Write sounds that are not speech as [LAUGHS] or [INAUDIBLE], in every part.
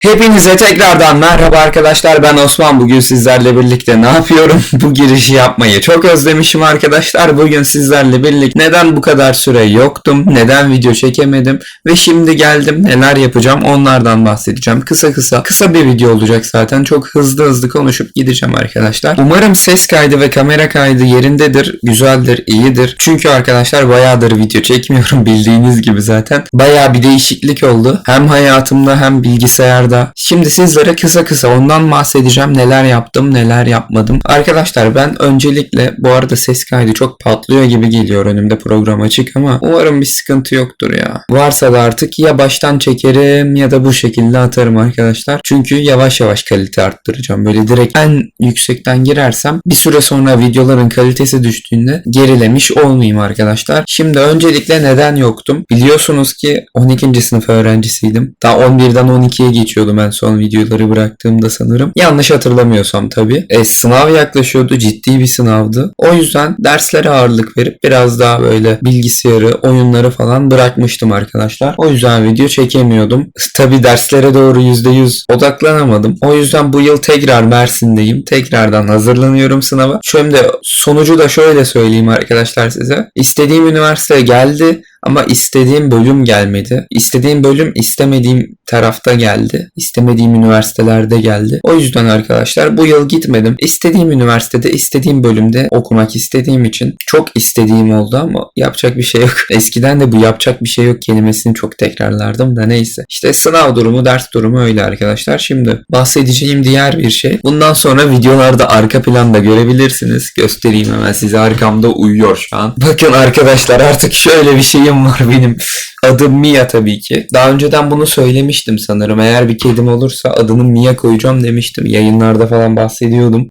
Hepinize tekrardan merhaba arkadaşlar. Ben Osman. Bugün sizlerle birlikte ne yapıyorum? [LAUGHS] Bu girişi yapmayı çok özlemişim arkadaşlar. Bugün sizlerle birlikte neden bu kadar süre yoktum neden video çekemedim ve şimdi geldim neler yapacağım onlardan bahsedeceğim. Kısa kısa kısa bir video olacak zaten. Çok hızlı hızlı konuşup gideceğim arkadaşlar. Umarım ses kaydı ve kamera kaydı yerindedir güzeldir iyidir. Çünkü arkadaşlar bayağıdır video çekmiyorum [LAUGHS] bildiğiniz gibi zaten. Bayağı bir değişiklik oldu. Hem hayatımda hem bilgisayarda Şimdi sizlere kısa kısa ondan bahsedeceğim. Neler yaptım, neler yapmadım. Arkadaşlar ben öncelikle bu arada ses kaydı çok patlıyor gibi geliyor önümde program açık ama umarım bir sıkıntı yoktur ya. Varsa da artık ya baştan çekerim ya da bu şekilde atarım arkadaşlar. Çünkü yavaş yavaş kalite arttıracağım. Böyle direkt en yüksekten girersem bir süre sonra videoların kalitesi düştüğünde gerilemiş olmayayım arkadaşlar. Şimdi öncelikle neden yoktum? Biliyorsunuz ki 12. sınıf öğrencisiydim. Daha 11'den 12'ye geçiyordum en son videoları bıraktığımda sanırım. Yanlış hatırlamıyorsam tabii. E, sınav yaklaşıyordu. Ciddi bir sınavdı. O yüzden derslere ağırlık verip biraz daha böyle bilgisayarı, oyunları falan bırakmıştım arkadaşlar. O yüzden video çekemiyordum. Tabii derslere doğru %100 odaklanamadım. O yüzden bu yıl tekrar Mersin'deyim. Tekrardan hazırlanıyorum sınava. Şimdi sonucu da şöyle söyleyeyim arkadaşlar size. İstediğim üniversite geldi ama istediğim bölüm gelmedi. İstediğim bölüm istemediğim tarafta geldi. İstemediğim üniversitelerde geldi. O yüzden arkadaşlar bu yıl gitmedim. İstediğim üniversitede, istediğim bölümde okumak istediğim için çok istediğim oldu ama yapacak bir şey yok. [LAUGHS] Eskiden de bu yapacak bir şey yok kelimesini çok tekrarlardım da neyse. İşte sınav durumu, ders durumu öyle arkadaşlar. Şimdi bahsedeceğim diğer bir şey. Bundan sonra videolarda arka planda görebilirsiniz. Göstereyim hemen size arkamda uyuyor şu an. Bakın arkadaşlar artık şöyle bir şeyim var benim. Adım Mia tabii ki. Daha önceden bunu söylemiştim sanırım. Eğer bir kedim olursa adını Mia koyacağım demiştim. Yayınlarda falan bahsediyordum.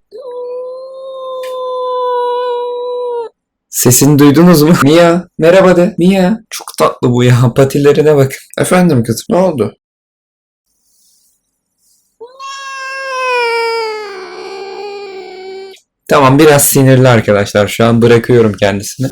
Sesini duydunuz mu? Mia, merhaba de. Mia, çok tatlı bu ya. Patilerine bak. Efendim kızım, ne oldu? Tamam biraz sinirli arkadaşlar. Şu an bırakıyorum kendisini.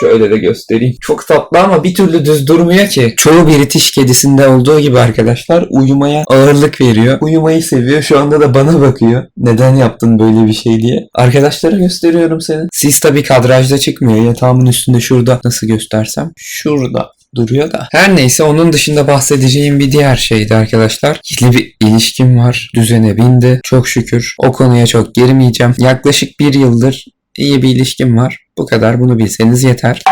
Şöyle de göstereyim. Çok tatlı ama bir türlü düz durmuyor ki. Çoğu British kedisinde olduğu gibi arkadaşlar uyumaya ağırlık veriyor. Uyumayı seviyor. Şu anda da bana bakıyor. Neden yaptın böyle bir şey diye. Arkadaşlara gösteriyorum seni. Siz tabii kadrajda çıkmıyor. Yatağımın üstünde şurada. Nasıl göstersem? Şurada duruyor da. Her neyse onun dışında bahsedeceğim bir diğer şeydi arkadaşlar. Yeni bir ilişkim var. Düzene bindi. Çok şükür. O konuya çok girmeyeceğim. Yaklaşık bir yıldır iyi bir ilişkim var. Bu kadar bunu bilseniz yeter.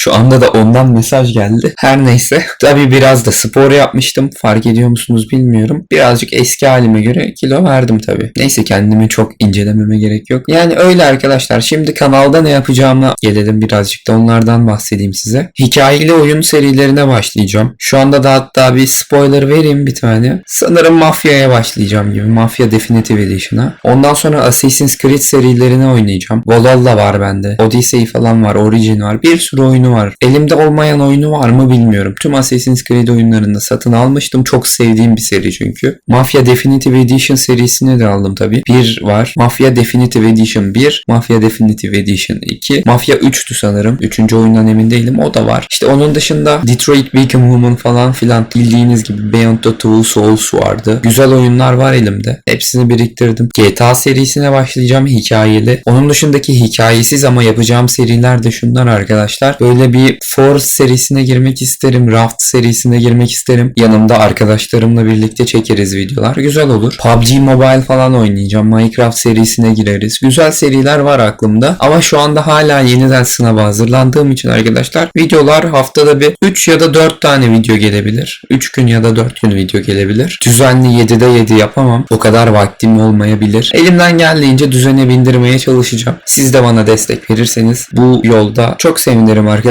Şu anda da ondan mesaj geldi. Her neyse. Tabii biraz da spor yapmıştım. Fark ediyor musunuz bilmiyorum. Birazcık eski halime göre kilo verdim tabii. Neyse kendimi çok incelememe gerek yok. Yani öyle arkadaşlar. Şimdi kanalda ne yapacağımı gelelim birazcık da onlardan bahsedeyim size. Hikayeli oyun serilerine başlayacağım. Şu anda da hatta bir spoiler vereyim bir tane. Sanırım Mafya'ya başlayacağım gibi. Mafya Definitive Edition'a. Ondan sonra Assassin's Creed serilerini oynayacağım. Valhalla var bende. Odyssey falan var. Origin var. Bir sürü oyunu var. Elimde olmayan oyunu var mı bilmiyorum. Tüm Assassin's Creed oyunlarını satın almıştım. Çok sevdiğim bir seri çünkü. Mafia Definitive Edition serisini de aldım tabii. Bir var. Mafia Definitive Edition 1. Mafia Definitive Edition 2. Mafia 3'tü sanırım. Üçüncü oyundan emin değilim. O da var. İşte onun dışında Detroit Become Human falan filan bildiğiniz gibi Beyond the Two Souls vardı. Güzel oyunlar var elimde. Hepsini biriktirdim. GTA serisine başlayacağım hikayeli. Onun dışındaki hikayesiz ama yapacağım seriler de şunlar arkadaşlar. Böyle bir Force serisine girmek isterim. Raft serisine girmek isterim. Yanımda arkadaşlarımla birlikte çekeriz videolar. Güzel olur. PUBG Mobile falan oynayacağım. Minecraft serisine gireriz. Güzel seriler var aklımda. Ama şu anda hala yeniden sınava hazırlandığım için arkadaşlar videolar haftada bir 3 ya da 4 tane video gelebilir. 3 gün ya da 4 gün video gelebilir. Düzenli 7'de 7 yapamam. O kadar vaktim olmayabilir. Elimden geldiğince düzene bindirmeye çalışacağım. Siz de bana destek verirseniz bu yolda çok sevinirim arkadaşlar.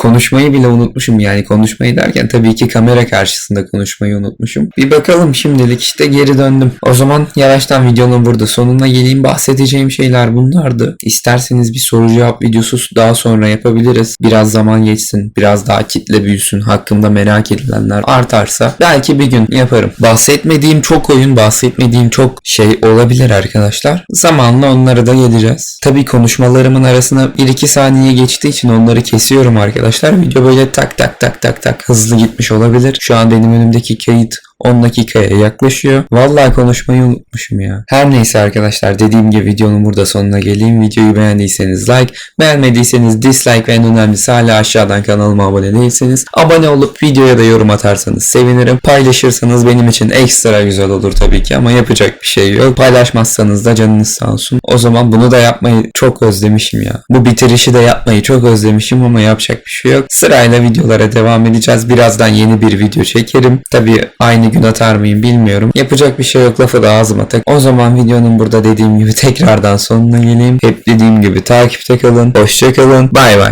Konuşmayı bile unutmuşum yani konuşmayı derken tabii ki kamera karşısında konuşmayı unutmuşum. Bir bakalım şimdilik işte geri döndüm. O zaman yavaştan videonun burada sonuna geleyim. Bahsedeceğim şeyler bunlardı. İsterseniz bir soru cevap videosu daha sonra yapabiliriz. Biraz zaman geçsin. Biraz daha kitle büyüsün. Hakkımda merak edilenler artarsa belki bir gün yaparım. Bahsetmediğim çok oyun, bahsetmediğim çok şey olabilir arkadaşlar. Zamanla onlara da geleceğiz. Tabii konuşmalarımın arasına 1-2 saniye geçtiği için onları kesiyorum arkadaşlar. Video böyle tak tak tak tak tak hızlı gitmiş olabilir. Şu an benim önümdeki kayıt 10 dakikaya yaklaşıyor. Vallahi konuşmayı unutmuşum ya. Her neyse arkadaşlar dediğim gibi videonun burada sonuna geleyim. Videoyu beğendiyseniz like, beğenmediyseniz dislike ve en önemlisi hala aşağıdan kanalıma abone değilseniz abone olup videoya da yorum atarsanız sevinirim. Paylaşırsanız benim için ekstra güzel olur tabii ki ama yapacak bir şey yok. Paylaşmazsanız da canınız sağ olsun. O zaman bunu da yapmayı çok özlemişim ya. Bu bitirişi de yapmayı çok özlemişim ama yapacak bir şey yok. Sırayla videolara devam edeceğiz. Birazdan yeni bir video çekerim. Tabii aynı gün atar mıyım bilmiyorum. Yapacak bir şey yok lafı da ağzıma tak. O zaman videonun burada dediğim gibi tekrardan sonuna geleyim. Hep dediğim gibi takipte kalın. Hoşça kalın. Bay bay.